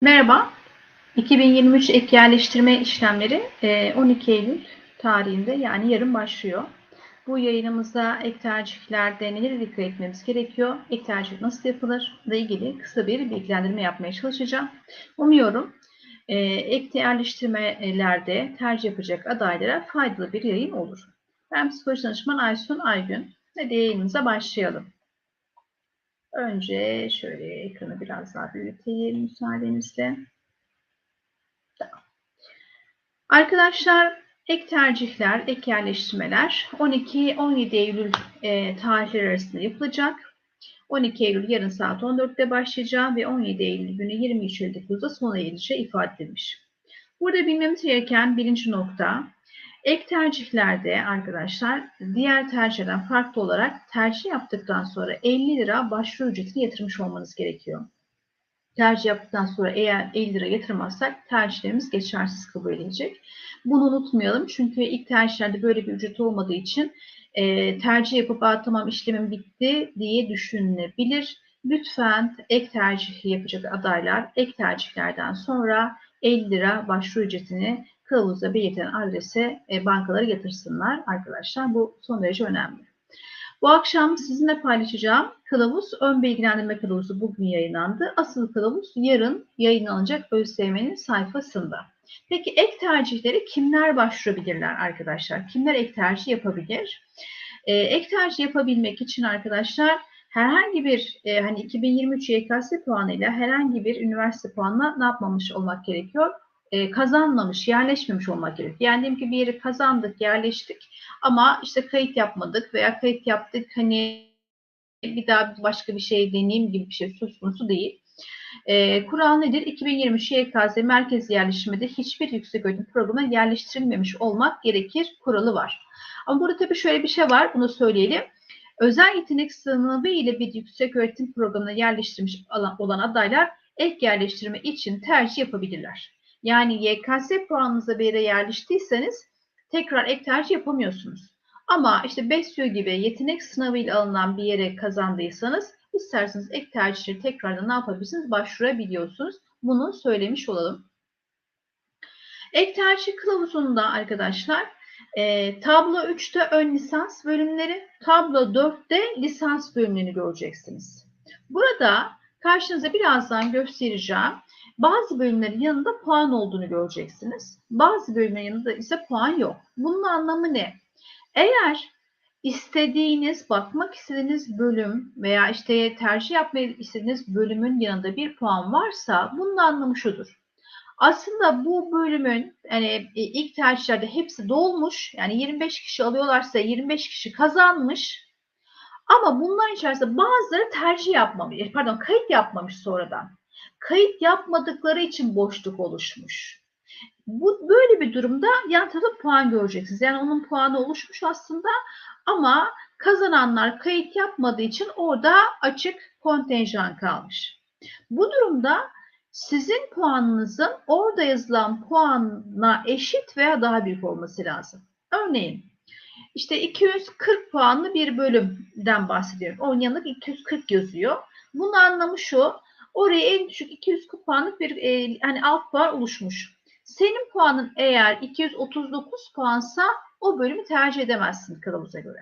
Merhaba. 2023 ek yerleştirme işlemleri e, 12 Eylül tarihinde yani yarın başlıyor. Bu yayınımızda ek tercihlerde neleri dikkat etmemiz gerekiyor, ek tercih nasıl yapılır ile ilgili kısa bir bilgilendirme yapmaya çalışacağım. Umuyorum e, ek yerleştirmelerde tercih yapacak adaylara faydalı bir yayın olur. Ben psikoloji danışman Aysun Aygün ve yayınımıza başlayalım. Önce şöyle ekranı biraz daha büyüteyim müsaadenizle. Arkadaşlar ek tercihler, ek yerleştirmeler 12-17 Eylül e, tarihleri arasında yapılacak. 12 Eylül yarın saat 14'te başlayacak ve 17 Eylül günü 23.59'da sona erişe ifade edilmiş. Burada bilmemiz gereken birinci nokta Ek tercihlerde arkadaşlar diğer tercihlerden farklı olarak tercih yaptıktan sonra 50 lira başvuru ücretini yatırmış olmanız gerekiyor. Tercih yaptıktan sonra eğer 50 lira yatırmazsak tercihlerimiz geçersiz kabul edilecek. Bunu unutmayalım çünkü ilk tercihlerde böyle bir ücret olmadığı için e, tercih yapıp tamam işlemim bitti diye düşünülebilir. Lütfen ek tercih yapacak adaylar ek tercihlerden sonra 50 lira başvuru ücretini kılavuzda belirtilen adrese e, bankaları yatırsınlar arkadaşlar. Bu son derece önemli. Bu akşam sizinle paylaşacağım kılavuz ön bilgilendirme kılavuzu bugün yayınlandı. Asıl kılavuz yarın yayınlanacak ÖSYM'nin sayfasında. Peki ek tercihleri kimler başvurabilirler arkadaşlar? Kimler ek tercih yapabilir? Ee, ek tercih yapabilmek için arkadaşlar herhangi bir e, hani 2023 YKS puanıyla herhangi bir üniversite puanına ne yapmamış olmak gerekiyor? E, kazanmamış, yerleşmemiş olmak gerekiyor. Yani diyelim ki bir yeri kazandık, yerleştik ama işte kayıt yapmadık veya kayıt yaptık hani bir daha başka bir şey deneyeyim gibi bir şey söz konusu değil. E, kural nedir? 2023 YKS merkez yerleşiminde hiçbir yüksek öğretim programına yerleştirilmemiş olmak gerekir kuralı var. Ama burada tabii şöyle bir şey var, bunu söyleyelim. Özel yetenek sınavı ile bir yüksek öğretim programına yerleştirilmiş olan adaylar ek yerleştirme için tercih yapabilirler. Yani YKS puanınıza bir yere yerleştiyseniz tekrar ek tercih yapamıyorsunuz. Ama işte BESYO gibi yetenek sınavıyla alınan bir yere kazandıysanız isterseniz ek tercihleri tekrardan ne yapabilirsiniz? Başvurabiliyorsunuz. Bunu söylemiş olalım. Ek tercih kılavuzunda arkadaşlar e, tablo 3'te ön lisans bölümleri, tablo 4'te lisans bölümlerini göreceksiniz. Burada karşınıza birazdan göstereceğim bazı bölümlerin yanında puan olduğunu göreceksiniz. Bazı bölümlerin yanında ise puan yok. Bunun anlamı ne? Eğer istediğiniz, bakmak istediğiniz bölüm veya işte tercih yapmayı istediğiniz bölümün yanında bir puan varsa bunun anlamı şudur. Aslında bu bölümün yani e, ilk tercihlerde hepsi dolmuş. Yani 25 kişi alıyorlarsa 25 kişi kazanmış. Ama bunların içerisinde bazıları tercih yapmamış, pardon kayıt yapmamış sonradan kayıt yapmadıkları için boşluk oluşmuş. Bu böyle bir durumda yan tarafta puan göreceksiniz. Yani onun puanı oluşmuş aslında ama kazananlar kayıt yapmadığı için orada açık kontenjan kalmış. Bu durumda sizin puanınızın orada yazılan puanla eşit veya daha büyük olması lazım. Örneğin işte 240 puanlı bir bölümden bahsediyorum. Onun yanında 240 yazıyor. Bunun anlamı şu. Oraya en düşük 240 puanlık bir e, hani alt puan oluşmuş. Senin puanın eğer 239 puansa o bölümü tercih edemezsin kılavuza göre.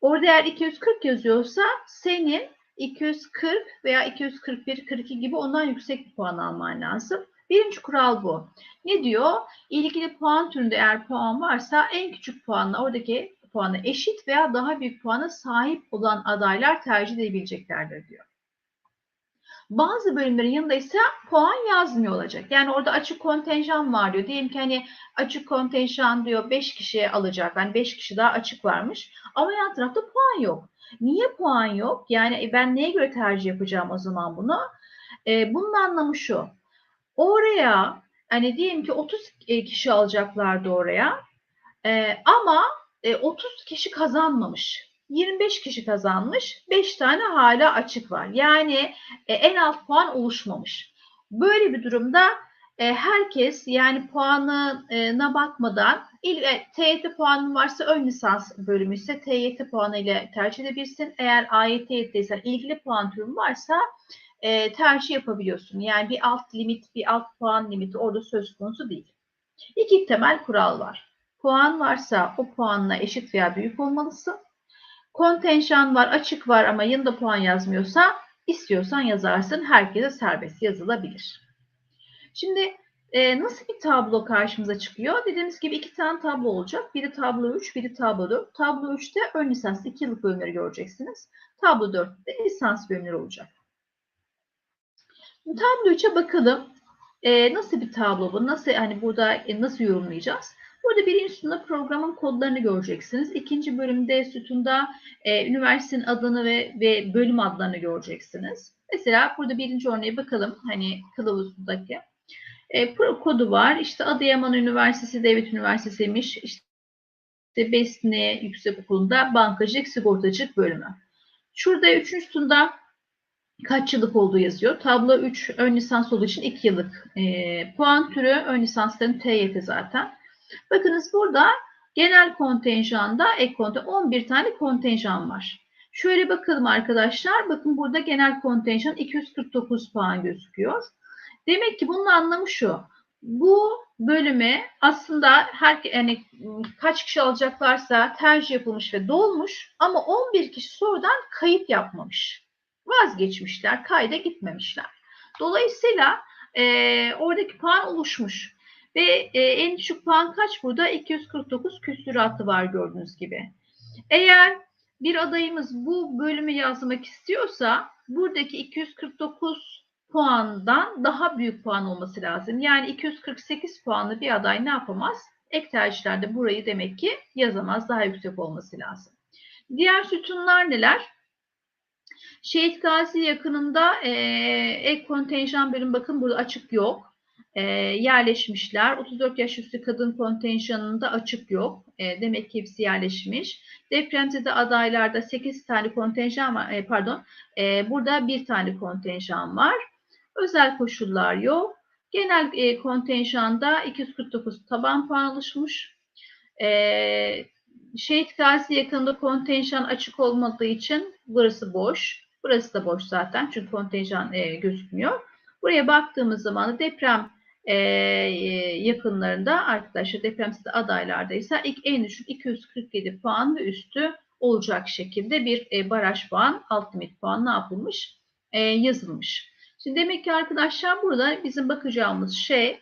Orada eğer 240 yazıyorsa senin 240 veya 241, 42 gibi ondan yüksek bir puan alman lazım. Birinci kural bu. Ne diyor? İlgili puan türünde eğer puan varsa en küçük puanla oradaki puanı eşit veya daha büyük puana sahip olan adaylar tercih edebileceklerdir diyor. Bazı bölümlerin yanında ise puan yazmıyor olacak. Yani orada açık kontenjan var diyor. Diyelim ki hani açık kontenjan diyor 5 kişiye alacak. Yani 5 kişi daha açık varmış. Ama yan tarafta puan yok. Niye puan yok? Yani e, ben neye göre tercih yapacağım o zaman bunu? Ee, bunun anlamı şu. Oraya hani diyelim ki 30 e, kişi alacaklardı oraya. Ee, ama e, 30 kişi kazanmamış. 25 kişi kazanmış, 5 tane hala açık var. Yani e, en alt puan oluşmamış. Böyle bir durumda e, herkes yani puanına bakmadan il, e, TYT puanın varsa ön lisans bölümü ise TYT puanı ile tercih edebilirsin. Eğer AYT ise ilgili puan türü varsa e, tercih yapabiliyorsun. Yani bir alt limit, bir alt puan limiti orada söz konusu değil. İki temel kural var. Puan varsa o puanla eşit veya büyük olmalısın. Kontenjan var, açık var ama yanında puan yazmıyorsa istiyorsan yazarsın. Herkese serbest yazılabilir. Şimdi e, nasıl bir tablo karşımıza çıkıyor? Dediğimiz gibi iki tane tablo olacak. Biri tablo 3, biri tablo 4. Tablo 3'te ön lisans 2 yıllık bölümleri göreceksiniz. Tablo 4'te lisans bölümleri olacak. Tablo 3'e bakalım. E, nasıl bir tablo bu? Nasıl hani burada e, nasıl yorumlayacağız? Burada birinci sütunda programın kodlarını göreceksiniz. İkinci bölümde sütunda e, üniversitenin adını ve, ve bölüm adlarını göreceksiniz. Mesela burada birinci örneğe bakalım. Hani kılavuzdaki. E, kodu var. İşte Adıyaman Üniversitesi Devlet Üniversitesi'ymiş. İşte Besne Yüksek Okulu'nda bankacılık sigortacılık bölümü. Şurada üçüncü sütunda kaç yıllık olduğu yazıyor. Tablo 3 ön lisans olduğu için 2 yıllık e, puan türü ön lisansların TYT zaten. Bakınız burada genel kontenjanda ek kontenjan 11 tane kontenjan var. Şöyle bakalım arkadaşlar. Bakın burada genel kontenjan 249 puan gözüküyor. Demek ki bunun anlamı şu. Bu bölüme aslında her yani kaç kişi alacaklarsa tercih yapılmış ve dolmuş ama 11 kişi sorudan kayıt yapmamış. Vazgeçmişler, kayda gitmemişler. Dolayısıyla e, oradaki puan oluşmuş. Ve e, en düşük puan kaç burada? 249 küsuratı var gördüğünüz gibi. Eğer bir adayımız bu bölümü yazmak istiyorsa buradaki 249 puandan daha büyük puan olması lazım. Yani 248 puanlı bir aday ne yapamaz? Ek tercihlerde burayı demek ki yazamaz. Daha yüksek olması lazım. Diğer sütunlar neler? Şehit Gazi yakınında e, ek kontenjan bölüm bakın burada açık yok. E, yerleşmişler. 34 yaş üstü kadın kontenjanında açık yok. E, demek ki hepsi yerleşmiş. Depremzede adaylarda 8 tane kontenjan var. E, pardon. E, burada bir tane kontenjan var. Özel koşullar yok. Genel e, kontenjanda 249 taban puan oluşmuş. E, Şehit Gazi yakınında kontenjan açık olmadığı için burası boş. Burası da boş zaten çünkü kontenjan e, gözükmüyor. Buraya baktığımız zaman da deprem e, yakınlarında arkadaşlar depremsizde adaylarda ise ilk en düşük 247 puan ve üstü olacak şekilde bir e, baraj puan, alt limit puan ne yapılmış? E, yazılmış. Şimdi demek ki arkadaşlar burada bizim bakacağımız şey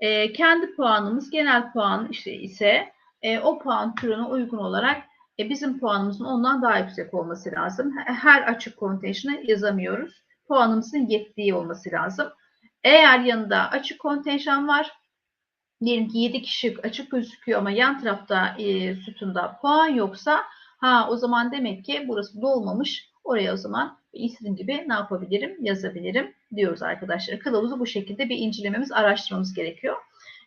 e, kendi puanımız genel puan işte ise e, o puan türüne uygun olarak e, bizim puanımızın ondan daha yüksek olması lazım. Her açık kontenjanı yazamıyoruz. Puanımızın yettiği olması lazım. Eğer yanında açık kontenjan var, diyelim ki 7 kişi açık gözüküyor ama yan tarafta e, sütunda puan yoksa ha o zaman demek ki burası dolmamış. Oraya o zaman istediğim gibi ne yapabilirim? Yazabilirim diyoruz arkadaşlar. Kılavuzu bu şekilde bir incelememiz, araştırmamız gerekiyor.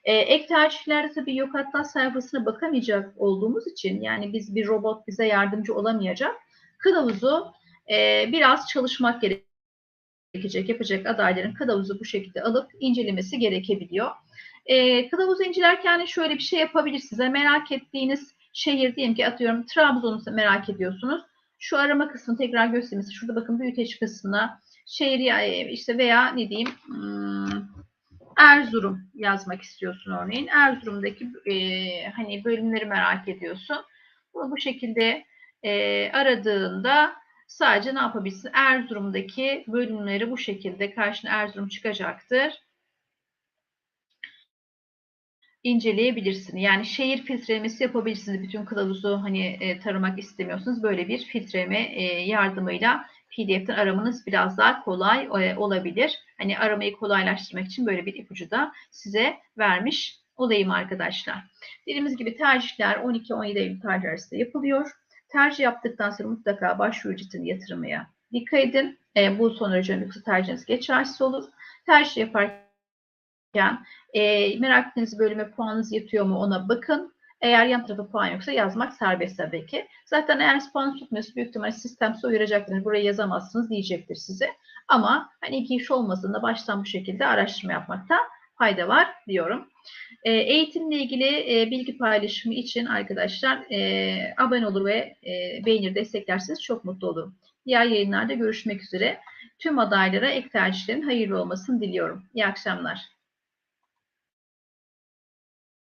E, ek tercihlerde tabii yok hatta sayfasına bakamayacak olduğumuz için yani biz bir robot bize yardımcı olamayacak. Kılavuzu e, biraz çalışmak gerekecek. Yapacak adayların kılavuzu bu şekilde alıp incelemesi gerekebiliyor. E, kılavuzu incelerken şöyle bir şey yapabilirsiniz. Merak ettiğiniz şehir diyelim ki atıyorum Trabzon'u merak ediyorsunuz. Şu arama kısmını tekrar göstereyim. Şurada bakın büyüteç kısmına şehir işte veya ne diyeyim hmm, Erzurum yazmak istiyorsun örneğin. Erzurum'daki e, hani bölümleri merak ediyorsun. Bunu bu şekilde e, aradığında sadece ne yapabilirsin? Erzurum'daki bölümleri bu şekilde karşına Erzurum çıkacaktır. inceleyebilirsin. Yani şehir filtrelemesi yapabilirsiniz. Bütün kılavuzu hani e, taramak istemiyorsunuz. Böyle bir filtreleme e, yardımıyla PDF'ten aramanız biraz daha kolay e, olabilir. Hani aramayı kolaylaştırmak için böyle bir ipucu da size vermiş olayım arkadaşlar. Dediğimiz gibi tercihler 12-17 Eylül tarih arasında yapılıyor. Tercih yaptıktan sonra mutlaka başvuru ücretini yatırmaya dikkat edin. E, bu sonucu yoksa tercihiniz geçersiz olur. Tercih yaparken e, merak ettiğiniz bölüme puanınız yatıyor mu ona bakın. Eğer yan tarafa puan yoksa yazmak serbest tabii ki. Zaten eğer puan tutmuyorsa büyük ihtimalle sistem size uyaracaktır. Buraya yazamazsınız diyecektir size. Ama hani iki iş olmasın da baştan bu şekilde araştırma yapmakta fayda var diyorum. E, eğitimle ilgili e, bilgi paylaşımı için arkadaşlar e, abone olur ve e, beğenir desteklerseniz çok mutlu olurum. Diğer yayınlarda görüşmek üzere. Tüm adaylara ek tercihlerin hayırlı olmasını diliyorum. İyi akşamlar.